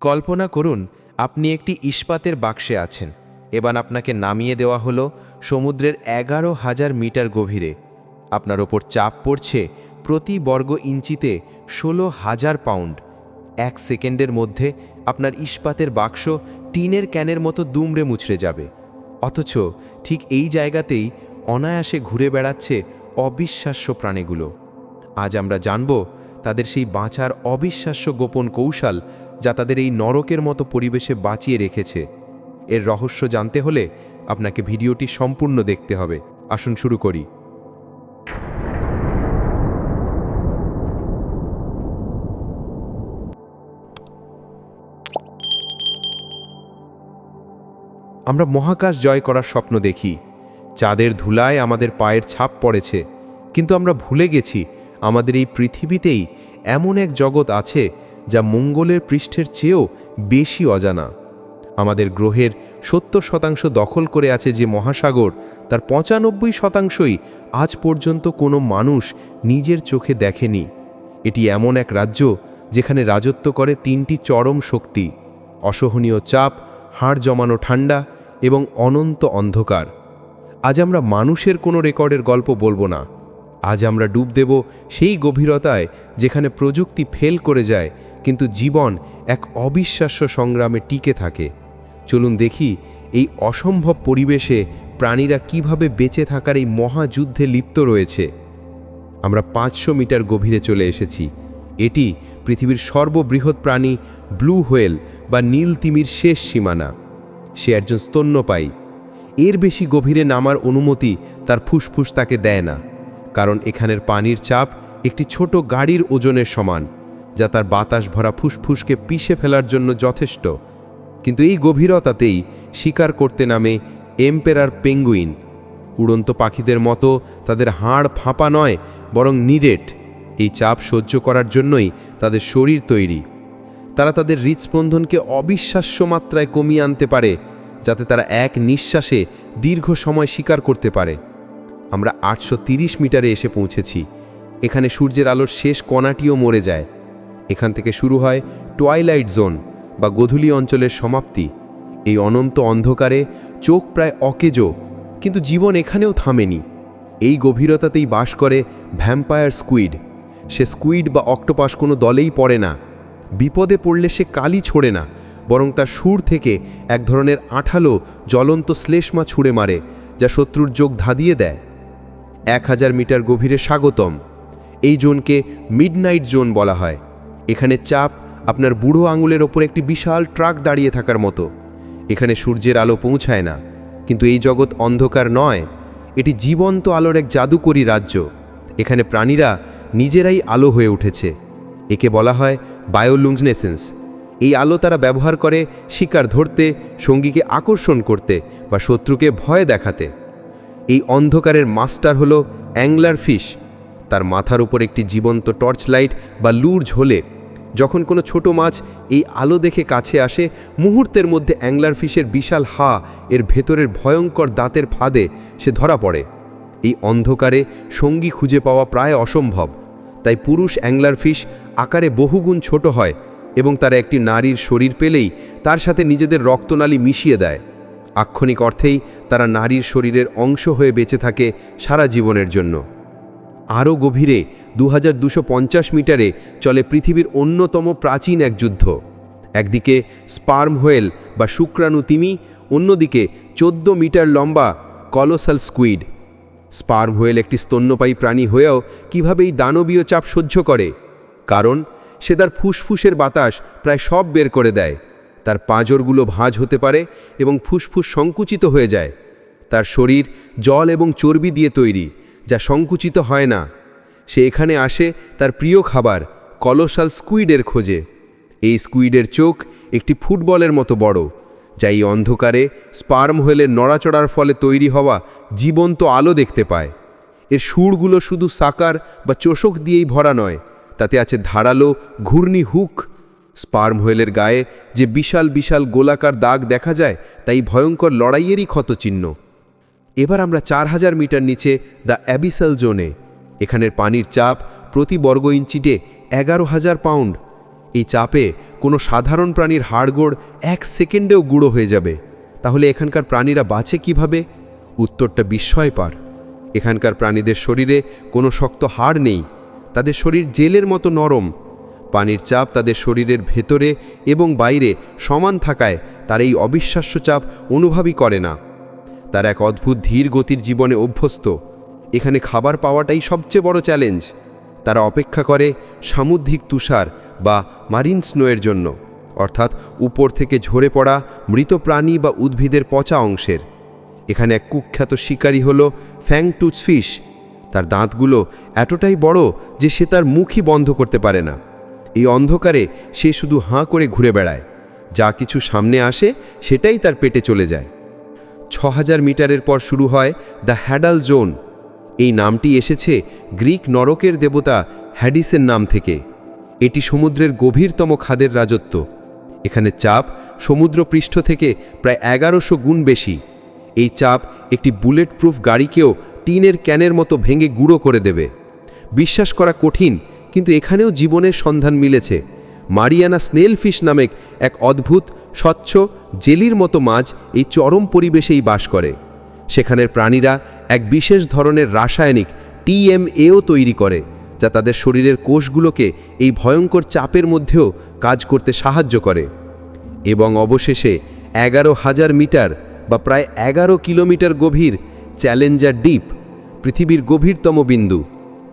কল্পনা করুন, আপনি একটি ইস্পাতের বাক্সে আছেন। এবার আপনাকে নামিয়ে দেওয়া হলো সমুদ্রের এগারো হাজার মিটার গভীরে। আপনার ওপর চাপ পড়ছে প্রতি বর্গ ইঞ্চিতে ষোলো হাজার পাউন্ড। এক সেকেন্ডের মধ্যে আপনার ইস্পাতের বাক্স টিনের ক্যানের মতো দুমড়ে মুচড়ে যাবে। অথচ ঠিক এই জায়গাতেই অনায়াসে ঘুরে বেড়াচ্ছে অবিশ্বাস্য প্রাণীগুলো। আজ আমরা জানব তাদের সেই বাঁচার অবিশ্বাস্য গোপন কৌশল যা তাদের এই নরকের মতো পরিবেশে বাঁচিয়ে রেখেছে। এর রহস্য জানতে হলে আপনাকে ভিডিওটি সম্পূর্ণ দেখতে হবে। আসুন শুরু করি। আমরা মহাকাশ জয় করার স্বপ্ন দেখি। চাঁদের ধুলায় আমাদের পায়ের ছাপ পড়েছে। কিন্তু আমরা ভুলে গেছি, আমাদের এই পৃথিবীতেই এমন এক জগৎ আছে যা মঙ্গলের পৃষ্ঠের চেয়েও বেশি অজানা। আমাদের গ্রহের সত্তর শতাংশ দখল করে আছে যে মহাসাগর, তার পঁচানব্বই শতাংশই আজ পর্যন্ত কোনো মানুষ নিজের চোখে দেখেনি। এটি এমন এক রাজ্য যেখানে রাজত্ব করে তিনটি চরম শক্তি, অসহনীয় চাপ, হাড় জমানো ঠান্ডা এবং অনন্ত অন্ধকার। আজ আমরা মানুষের কোনো রেকর্ডের গল্প বলব না। আজ আমরা ডুব দেব সেই গভীরতায় যেখানে প্রযুক্তি ফেল করে যায় কিন্তু জীবন এক অবিশ্বাস্য সংগ্রামে টিকে থাকে। চলুন দেখি এই অসম্ভব পরিবেশে প্রাণীরা কীভাবে বেঁচে থাকার এই মহাযুদ্ধে লিপ্ত রয়েছে। আমরা পাঁচশো মিটার গভীরে চলে এসেছি। এটি পৃথিবীর সর্ববৃহৎ প্রাণী ব্লু হোয়েল বা নীল তিমির শেষ সীমানা। সে একজন স্তন্যপায়ী। এর বেশি গভীরে নামার অনুমতি তার ফুসফুস তাকে দেয় না, কারণ এখানের পানির চাপ একটি ছোট গাড়ির ওজনের সমান। যা তার বাতাস ভরা ফুসফুসকে পিষে ফেলার জন্য যথেষ্ট। কিন্তু এই গভীরতাতেই শিকার করতে নামে এম্পেরার পেঙ্গুইন। উড়ন্ত পাখিদের মতো তাদের হাড় ফাঁপা নয়, বরং নিরেট। এই চাপ সহ্য করার জন্যই তাদের শরীর তৈরি। তারা তাদের হৃদস্পন্দনকে অবিশ্বাস্য মাত্রায় কমিয়ে আনতে পারে, যাতে তারা এক নিঃশ্বাসে দীর্ঘ সময় শিকার করতে পারে। আমরা আটশো মিটারে এসে পৌঁছেছি। এখানে সূর্যের আলোর শেষ কণাটিও মরে যায়। এখান থেকে শুরু হয় টুয়াইলাইট জোন বা গধূলি অঞ্চলের সমাপ্তি। এই অনন্ত অন্ধকারে চোখ প্রায় অকেজো, কিন্তু জীবন এখানেও থামেনি। এই গভীরতাতেই বাস করে ভ্যাম্পায়ার স্কুইড সে স্কুইড বা অক্টোপাস কোনো দলেই পড়ে না। বিপদে পড়লে সে কালি ছোড়ে না, বরং তার সুর থেকে এক ধরনের আঠালো, জ্বলন্ত শ্লেষ্মা ছুঁড়ে মারে, যা শত্রুর যোগ ধাঁধিয়ে দেয়। এক হাজার মিটার গভীরে স্বাগতম। এই জোনকে মিডনাইট জোন বলা হয়। এখানে চাপ আপনার বুড়ো আঙুলের ওপর একটি বিশাল ট্রাক দাঁড়িয়ে থাকার মতো। এখানে সূর্যের আলো পৌঁছায় না, কিন্তু এই জগৎ অন্ধকার নয়। এটি জীবন্ত আলোর এক জাদুকরী রাজ্য। এখানে প্রাণীরা নিজেরাই আলো হয়ে উঠেছে। একে বলা হয় বায়োলুংজনেসেন্স এই আলো তারা ব্যবহার করে শিকার ধরতে, সঙ্গীকে আকর্ষণ করতে বা শত্রুকে ভয় দেখাতে। এই অন্ধকারের মাস্টার হলো অ্যাংলার ফিশ। তার মাথার উপর একটি জীবন্ত টর্চ লাইট বা লুর ঝোলে যখন কোনো ছোট মাছ এই আলো দেখে কাছে আসে, মুহূর্তের মধ্যে অ্যাংলার ফিশের বিশাল হা এর ভেতরের ভয়ঙ্কর দাঁতের ফাঁদে সে ধরা পড়ে। এই অন্ধকারে সঙ্গী খুঁজে পাওয়া প্রায় অসম্ভব। তাই পুরুষ অ্যাংলার ফিশ আকারে বহুগুণ ছোট হয় এবং তারা একটি নারীর শরীর পেলেই তার সাথে নিজেদের রক্তনালী মিশিয়ে দেয়। আক্ষণিক অর্থেই তারা নারীর শরীরের অংশ হয়ে বেঁচে থাকে সারা জীবনের জন্য। আরও গভীরে দু মিটারে চলে পৃথিবীর অন্যতম প্রাচীন এক যুদ্ধ। একদিকে স্পার্ম হোয়েল বা শুক্রাণু তিমি, অন্যদিকে চোদ্দ মিটার লম্বা কলোসাল স্কুইড। স্পার্ম হোয়েল একটি স্তন্যপায়ী প্রাণী হয়েও কীভাবে এই দানবীয় চাপ সহ্য করে? কারণ সে তার ফুসফুসের বাতাস প্রায় সব বের করে দেয়। তার পাঁজরগুলো ভাঁজ হতে পারে এবং ফুসফুস সংকুচিত হয়ে যায়। তার শরীর জল এবং চর্বি দিয়ে তৈরি। যা সংকুচিত হয় না। সে এখানে আসে তার প্রিয় খাবার, কলোসাল স্কুইডের খোঁজে। এই স্কুইডের চোখ একটি ফুটবলের মতো বড়, যা এই অন্ধকারে স্পার্ম হোয়েলের নড়াচড়ার ফলে তৈরি হওয়া জীবন্ত আলো দেখতে পায়। এর সুরগুলো শুধু সাকার বা চোষক দিয়েই ভরা নয়, তাতে আছে ধারালো ঘূর্ণি হুক। স্পার্ম হোয়েলের গায়ে যে বিশাল বিশাল গোলাকার দাগ দেখা যায়, তাই ভয়ঙ্কর লড়াইয়েরই ক্ষতচিহ্ন। এবার আমরা চার হাজার মিটার নিচে দ্য অ্যাবিসাল জোনে। এখানের পানির চাপ প্রতি বর্গ ইঞ্চিটে এগারো হাজার পাউন্ড। এই চাপে কোনো সাধারণ প্রাণীর হাড়গোড় এক সেকেন্ডেও গুঁড়ো হয়ে যাবে। তাহলে এখানকার প্রাণীরা বাঁচে কীভাবে? উত্তরটা বিস্ময় পার এখানকার প্রাণীদের শরীরে কোনো শক্ত হাড় নেই। তাদের শরীর জেলের মতো নরম। পানির চাপ তাদের শরীরের ভেতরে এবং বাইরে সমান থাকায় তার এই অবিশ্বাস্য চাপ অনুভবই করে না। তার এক অদ্ভুত ধীর গতির জীবনে অভ্যস্ত। এখানে খাবার পাওয়াটাই সবচেয়ে বড় চ্যালেঞ্জ। তারা অপেক্ষা করে সামুদ্রিক তুষার বা মারিন স্নোয়ের জন্য, অর্থাৎ উপর থেকে ঝরে পড়া মৃত প্রাণী বা উদ্ভিদের পচা অংশের। এখানে এক কুখ্যাত শিকারী হল ফ্যাং টুথ ফিশ। তার দাঁতগুলো এতটাই বড় যে সে তার মুখই বন্ধ করতে পারে না। এই অন্ধকারে সে শুধু হাঁ করে ঘুরে বেড়ায়। যা কিছু সামনে আসে সেটাই তার পেটে চলে যায়। ছ মিটারের পর শুরু হয় দ্য হ্যাডাল জোন। এই নামটি এসেছে গ্রিক নরকের দেবতা হ্যাডিসের নাম থেকে। এটি সমুদ্রের গভীরতম খাদের রাজত্ব। এখানে চাপ সমুদ্র পৃষ্ঠ থেকে প্রায় এগারোশো গুণ বেশি। এই চাপ একটি বুলেট প্রুফ গাড়িকেও টিনের ক্যানের মতো ভেঙে গুঁড়ো করে দেবে। বিশ্বাস করা কঠিন, কিন্তু এখানেও জীবনের সন্ধান মিলেছে। মারিয়ানা স্নেল ফিশ নামেক এক অদ্ভুত স্বচ্ছ জেলির মতো মাছ এই চরম পরিবেশেই বাস করে। সেখানের প্রাণীরা এক বিশেষ ধরনের রাসায়নিক টিএমএও তৈরি করে, যা তাদের শরীরের কোষগুলোকে এই ভয়ঙ্কর চাপের মধ্যেও কাজ করতে সাহায্য করে। এবং অবশেষে এগারো হাজার মিটার বা প্রায় এগারো কিলোমিটার গভীর চ্যালেঞ্জার ডিপ পৃথিবীর গভীরতম বিন্দু।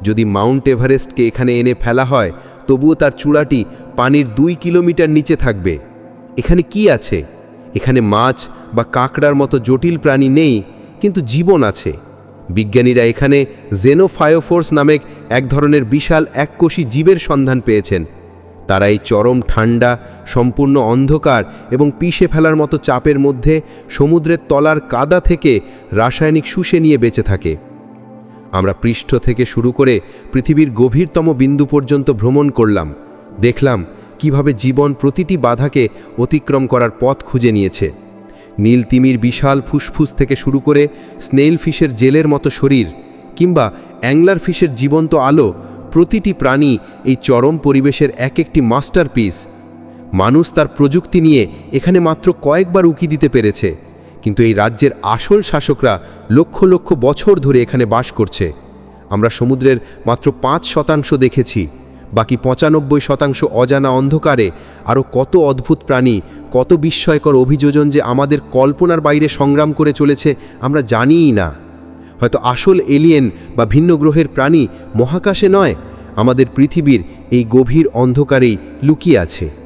যদি মাউন্ট এভারেস্টকে এখানে এনে ফেলা হয়, তবুও তার চূড়াটি পানির দুই কিলোমিটার নিচে থাকবে। এখানে কি আছে? এখানে মাছ বা কাঁকড়ার মতো জটিল প্রাণী নেই, কিন্তু জীবন আছে। বিজ্ঞানীরা এখানে জেনোফায়োফোর্স নামেক এক ধরনের বিশাল এককোষী জীবের সন্ধান পেয়েছেন। তারা এই চরম, ঠান্ডা, সম্পূর্ণ অন্ধকার এবং পিষে ফেলার মতো চাপের মধ্যে সমুদ্রের তলার কাদা থেকে রাসায়নিক শুষে নিয়ে বেঁচে থাকে। আমরা পৃষ্ঠ থেকে শুরু করে পৃথিবীর গভীরতম বিন্দু পর্যন্ত ভ্রমণ করলাম, দেখলাম কীভাবে জীবন প্রতিটি বাধাকে অতিক্রম করার পথ খুঁজে নিয়েছে। নীল তিমির বিশাল ফুসফুস থেকে শুরু করে স্নেইল ফিশের জেলের মতো শরীর কিংবা অ্যাংলার ফিশের জীবন্ত আলো, প্রতিটি প্রাণী এই চরম পরিবেশের এক একটি মাস্টারপিস। মানুষ তার প্রযুক্তি নিয়ে এখানে মাত্র কয়েকবার উকি দিতে পেরেছে, কিন্তু এই রাজ্যের আসল শাসকরা লক্ষ লক্ষ বছর ধরে এখানে বাস করছে। আমরা সমুদ্রের মাত্র পাঁচ শতাংশ দেখেছি। বাকি পঁচানব্বই শতাংশ অজানা অন্ধকারে। আরও কত অদ্ভুত প্রাণী, কত বিস্ময়কর অভিযোজন যে আমাদের কল্পনার বাইরে সংগ্রাম করে চলেছে আমরা জানিই না। হয়তো আসল এলিয়েন বা ভিন্ন গ্রহের প্রাণী মহাকাশে নয়, আমাদের পৃথিবীর এই গভীর অন্ধকারেই লুকিয়ে আছে।